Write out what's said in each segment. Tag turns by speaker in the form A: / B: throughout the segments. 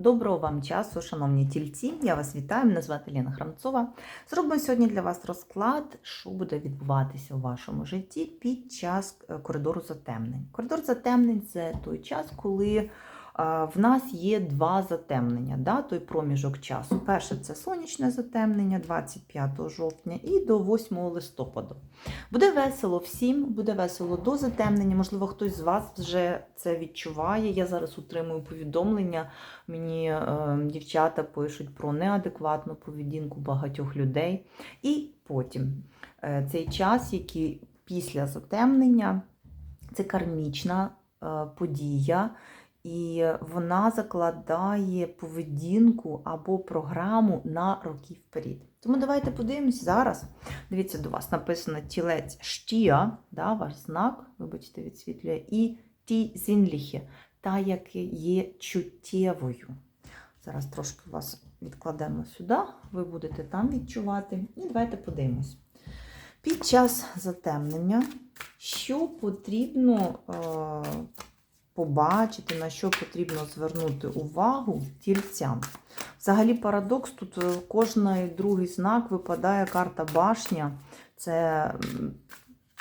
A: Доброго вам часу, шановні тільці. Я вас вітаю. Мене звати Ліна Храмцова. Зробимо сьогодні для вас розклад, що буде відбуватися у вашому житті під час е, коридору затемнень. Коридор затемнень це той час, коли в нас є два затемнення, да, той проміжок часу. Перше це сонячне затемнення 25 жовтня і до 8 листопаду. Буде весело всім, буде весело до затемнення. Можливо, хтось з вас вже це відчуває. Я зараз отримую повідомлення. Мені е, дівчата пишуть про неадекватну поведінку багатьох людей. І потім е, цей час, який після затемнення, це кармічна е, подія. І вона закладає поведінку або програму на роки вперед. Тому давайте подивимось зараз. Дивіться, до вас написано тілець штія, да, ваш знак, вибачте, відсвітлює, і ті зінліхи, та, яка є чуттєвою. Зараз трошки вас відкладемо сюди, ви будете там відчувати. І давайте подивимось. Під час затемнення, що потрібно е, побачити, на що потрібно звернути увагу тільцям. Взагалі, парадокс, тут е, кожний другий знак випадає карта башня. Це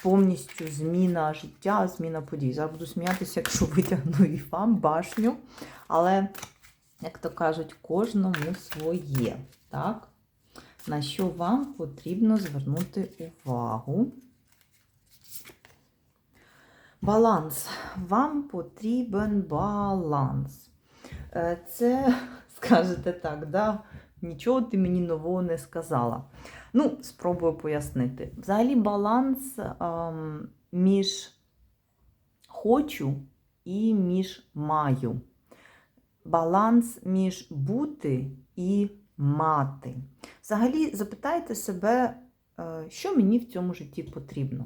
A: повністю зміна життя, зміна подій. Зараз буду сміятися, якщо витягну і вам башню. Але, як то кажуть, кожному своє. Так? На що вам потрібно звернути увагу? Баланс. Вам потрібен баланс. Е, Це, скажете так, да? нічого ти мені нового не сказала. Ну, спробую пояснити. Взагалі, баланс ем, між хочу і між маю. Баланс між бути і мати. Взагалі, запитайте себе, е, що мені в цьому житті потрібно.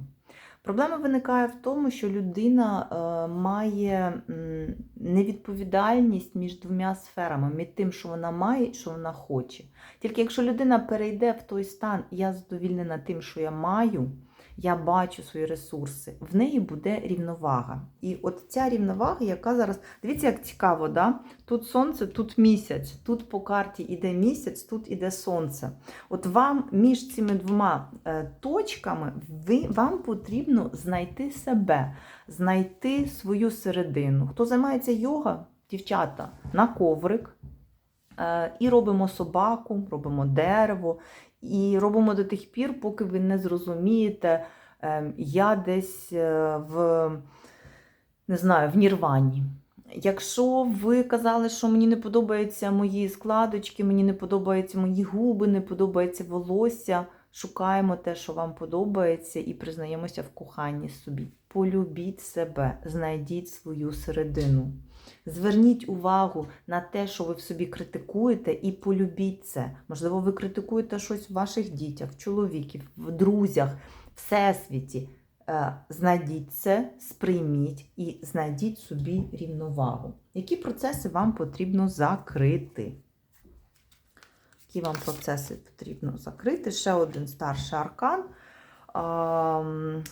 A: Проблема виникає в тому, що людина е, має невідповідальність між двома сферами, між тим, що вона має що вона хоче. Тільки якщо людина перейде в той стан, я задовільнена тим, що я маю, я бачу свої ресурси, в неї буде рівновага. І от ця рівновага, яка зараз. Дивіться, як цікаво, да? тут сонце, тут місяць, тут по карті іде місяць, тут іде сонце. От вам між цими двома е, точками ви, вам потрібно знайти себе, знайти свою середину. Хто займається йога, дівчата, на коврик. Е, І робимо собаку, робимо дерево, і робимо до тих пір, поки ви не зрозумієте, е, я десь е, в, не знаю, в нірвані. Якщо ви казали, що мені не подобаються мої складочки, мені не подобаються мої губи, не подобається волосся, шукаємо те, що вам подобається, і признаємося в коханні собі. Полюбіть себе, знайдіть свою середину. Зверніть увагу на те, що ви в собі критикуєте, і полюбіть це. Можливо, ви критикуєте щось в ваших дітях, в чоловіків, в друзях, всесвіті. Е, Знайдіть це, сприйміть і знайдіть собі рівновагу. Які процеси вам потрібно закрити? Які вам процеси потрібно закрити? Ще один старший аркан.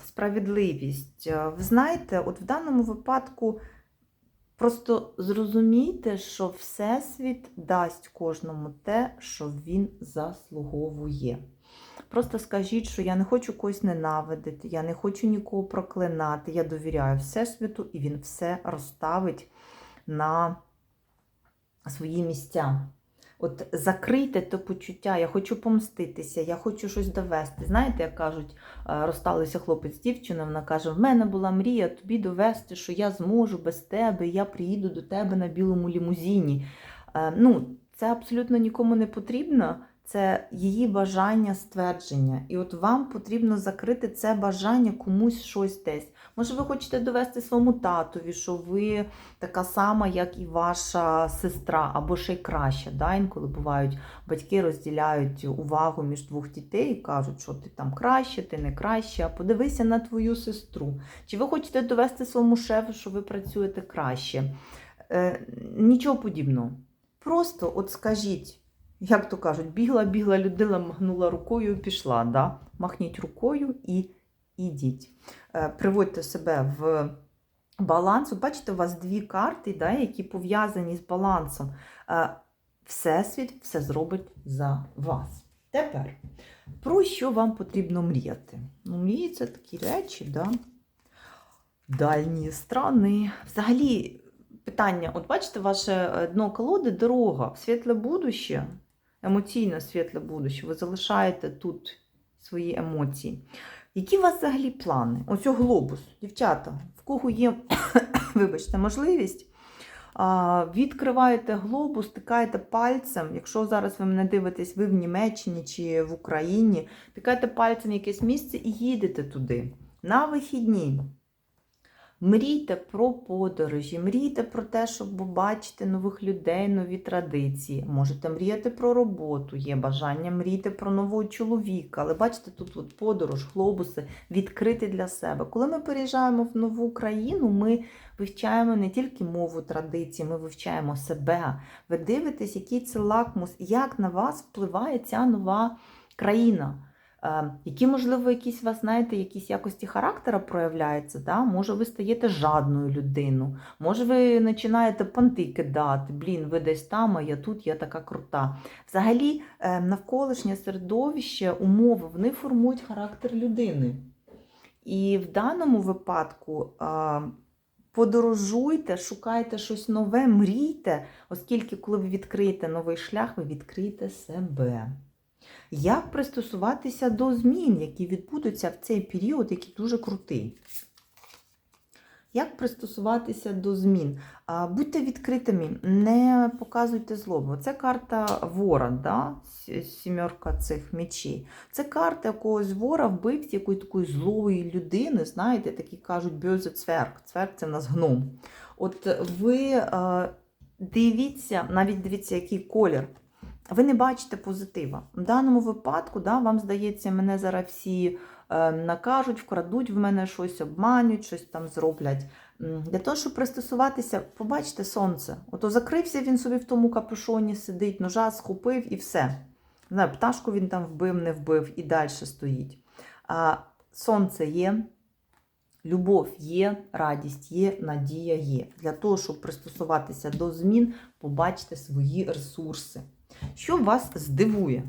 A: Справедливість. Е, Ви знаєте, от в даному випадку просто зрозумійте, що Всесвіт дасть кожному те, що він заслуговує. Просто скажіть, що я не хочу когось ненавидити, я не хочу нікого проклинати, я довіряю Всесвіту, і він все розставить на свої місця. От закрийте то почуття, я хочу помститися, я хочу щось довести. Знаєте, як кажуть, е, розсталися хлопець з дівчиною, вона каже: в мене була мрія тобі довести, що я зможу без тебе, я приїду до тебе на білому лімузині. Е, Ну, це абсолютно нікому не потрібно. Це її бажання ствердження. І от вам потрібно закрити це бажання комусь щось десь. Може, ви хочете довести своєму татові, що ви така сама, як і ваша сестра, або ще й краще. Да? Інколи бувають батьки розділяють увагу між двох дітей і кажуть, що ти там краще, ти не краще, а подивися на твою сестру. Чи ви хочете довести своєму шефу, що ви працюєте краще? Е, нічого подібного. Просто от скажіть. Як то кажуть, бігла, бігла людина, махнула рукою і пішла. Да? Махніть рукою і ідіть. Е, Приводьте себе в баланс. Бачите, у вас дві карти, да, які пов'язані з балансом. Е, Всесвіт все зробить за вас. Тепер, про що вам потрібно мріяти? Ну, мрії такі речі, да? дальні страни. Взагалі, питання: от бачите, ваше дно колоди дорога, світле будуще, емоційно світле будуще. Ви залишаєте тут свої емоції. Які у вас взагалі плани? Ось глобус, дівчата, в кого є, вибачте, можливість. Відкриваєте глобус, тикаєте пальцем. Якщо зараз ви мене дивитесь, ви в Німеччині чи в Україні, тикаєте пальцем якесь місце і їдете туди на вихідні. Мрійте про подорожі, мрійте про те, щоб побачити нових людей, нові традиції. Можете мріяти про роботу, є бажання мрійте про нового чоловіка. Але бачите, тут от подорож, глобуси відкриті для себе. Коли ми переїжджаємо в нову країну, ми вивчаємо не тільки мову традицій, ми вивчаємо себе. Ви дивитесь, який це лакмус, як на вас впливає ця нова країна. Е, Які, можливо, якісь у вас, знаєте, якісь якості характера проявляються, да? може ви стаєте жадною людиною, може ви починаєте понти кидати, блін, ви десь там, а я тут, я така крута. Взагалі, е, навколишнє середовище, умови, вони формують характер людини. І в даному випадку е, подорожуйте, шукайте щось нове, мрійте, оскільки, коли ви відкриєте новий шлях, ви відкриєте себе. Як пристосуватися до змін, які відбудуться в цей період, який дуже крутий? Як пристосуватися до змін? Будьте відкритими, не показуйте злобу. Це карта вора, да? сімерка цих мечей. Це карта якогось вора, вбивці, якоїсь такої злої людини, знаєте, такі кажуть бьозе цверк. Цверк це нас гном. От ви дивіться, навіть дивіться, який колір. Ви не бачите позитива. В даному випадку, да, вам здається, мене зараз всі е, накажуть, вкрадуть в мене щось, обманють, щось там зроблять. Для того, щоб пристосуватися, побачите сонце. Ото закрився він собі в тому капюшоні, сидить, ножа схопив і все. Не пташку він там вбив, не вбив і далі стоїть. А сонце є, любов є, радість є, надія є. Для того, щоб пристосуватися до змін, побачите свої ресурси. Що вас здивує?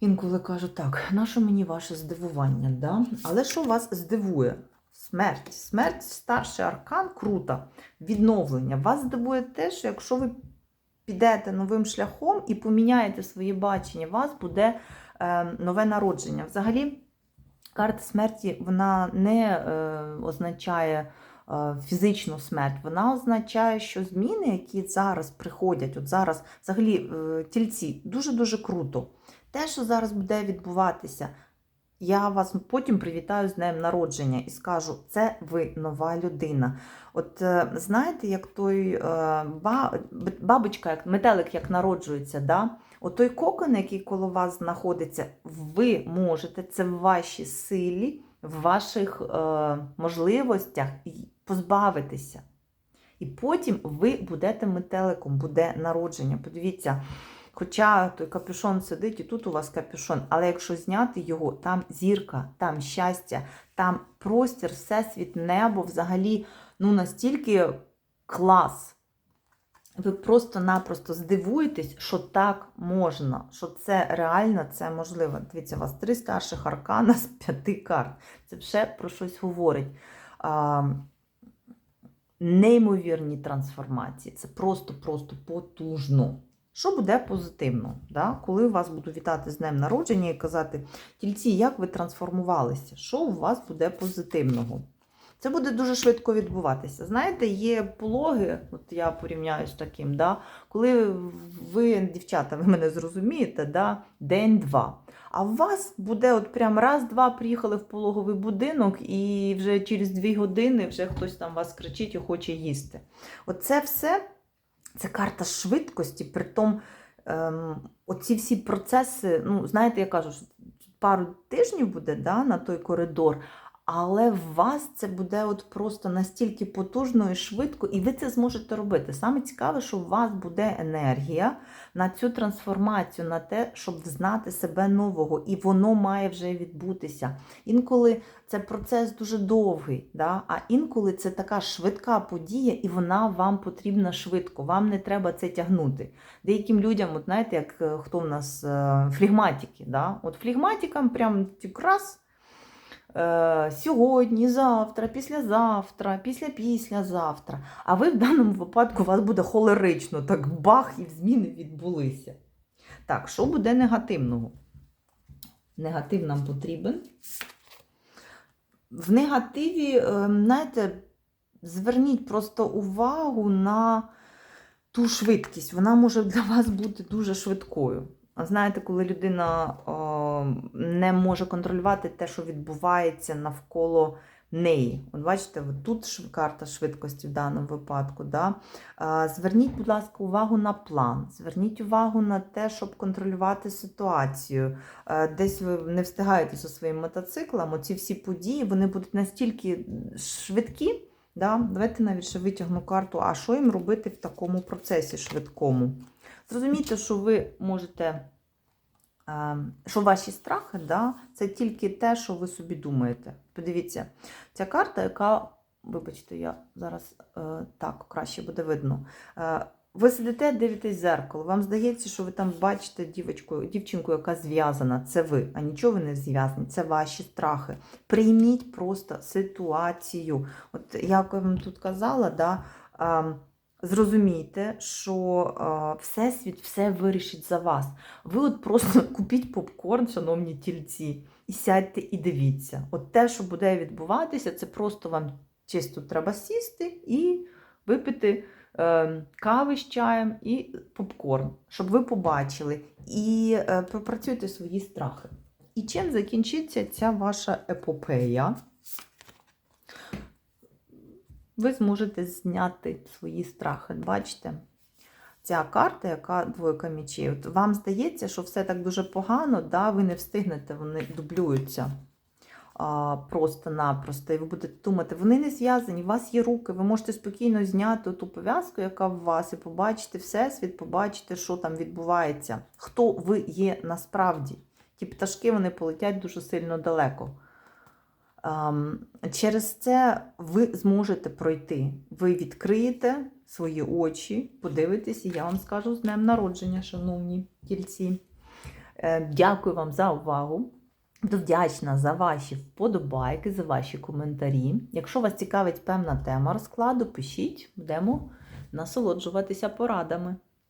A: Інколи кажу, так, нащо мені ваше здивування? Да? Але що вас здивує? Смерть. Смерть старший аркан круто. Відновлення. Вас здивує те, що якщо ви підете новим шляхом і поміняєте своє бачення, у вас буде е, нове народження. Взагалі, карта смерті вона не е, означає фізичну смерть, вона означає, що зміни, які зараз приходять, от зараз взагалі е, тільці, дуже-дуже круто. Те, що зараз буде відбуватися, я вас потім привітаю з днем народження і скажу, це ви нова людина. От е, знаєте, як той е, бабочка, як метелик, як народжується, да? От той кокон, який коло вас знаходиться, ви можете, це в вашій силі, в ваших е, можливостях позбавитися. І потім ви будете метеликом, буде народження. Подивіться, хоча той капюшон сидить, і тут у вас капюшон, але якщо зняти його, там зірка, там щастя, там простір, всесвіт, небо взагалі ну настільки клас. Ви просто-напросто здивуєтесь, що так можна, що це реально, це можливо. Дивіться, у вас три старших аркана з п'яти карт. Це все про щось говорить. Неймовірні трансформації. Це просто-просто потужно. Що буде позитивно? Да? Коли вас буду вітати з днем народження і казати, тільці, як ви трансформувалися? Що у вас буде позитивного? Це буде дуже швидко відбуватися. Знаєте, є пологи, от я порівняю з таким, да, коли ви, дівчата, ви мене зрозумієте, да, день-два. А у вас буде от прям раз-два приїхали в пологовий будинок, і вже через дві години вже хтось там вас кричить і хоче їсти. Оце все це карта швидкості, притом ем, оці всі процеси, ну, знаєте, я кажу, що пару тижнів буде да, на той коридор. Але в вас це буде от просто настільки потужно і швидко, і ви це зможете робити. Саме цікаве, що у вас буде енергія на цю трансформацію, на те, щоб взнати себе нового, і воно має вже відбутися. Інколи це процес дуже довгий, да? а інколи це така швидка подія, і вона вам потрібна швидко. Вам не треба це тягнути. Деяким людям, от знаєте, як е, хто в нас е, флегматики, да? от флегматикам прям раз. Е, Сьогодні, завтра, післязавтра, після післязавтра. А ви в даному випадку у вас буде холерично, так бах, і зміни відбулися. Так, що буде негативного? Негатив нам потрібен. В негативі, е, знаєте, зверніть просто увагу на ту швидкість. Вона може для вас бути дуже швидкою. А Знаєте, коли людина о, не може контролювати те, що відбувається навколо неї. От бачите, тут карта швидкості в даному випадку. Да? Зверніть, будь ласка, увагу на план, зверніть увагу на те, щоб контролювати ситуацію. Десь ви не встигаєте зі своїм мотоциклом, оці всі події вони будуть настільки швидкі. Да? Давайте навіть ще витягну карту, а що їм робити в такому процесі швидкому. Зрозумійте, що ви можете, що ваші страхи, да, це тільки те, що ви собі думаєте. Подивіться, ця карта, яка, вибачте, я зараз е, так краще буде видно. Е, ви сидите, дивитесь зеркало, вам здається, що ви там бачите дівочку, дівчинку, яка зв'язана. Це ви, а нічого ви не зв'язані, це ваші страхи. Прийміть просто ситуацію. От як я вам тут казала, да, а, зрозумійте, що а, Всесвіт все вирішить за вас. Ви от просто купіть попкорн, шановні тільці, і сядьте і дивіться. От те, що буде відбуватися, це просто вам чисто треба сісти і випити е, кави з чаєм і попкорн, щоб ви побачили і е, пропрацюйте свої страхи. І чим закінчиться ця ваша епопея? Ви зможете зняти свої страхи. Бачите? Ця карта, яка двойка от вам здається, що все так дуже погано, да, ви не встигнете, вони дублюються просто-напросто. І ви будете думати, вони не зв'язані, у вас є руки, ви можете спокійно зняти ту пов'язку, яка в вас, і побачити всесвіт, побачити, що там відбувається, хто ви є насправді. Ті пташки вони полетять дуже сильно далеко. Ам, Через це ви зможете пройти. Ви відкриєте свої очі, подивитесь, і я вам скажу з днем народження, шановні тільці. Е, Дякую вам за увагу. Буду вдячна за ваші вподобайки, за ваші коментарі. Якщо вас цікавить певна тема розкладу, пишіть, будемо насолоджуватися порадами.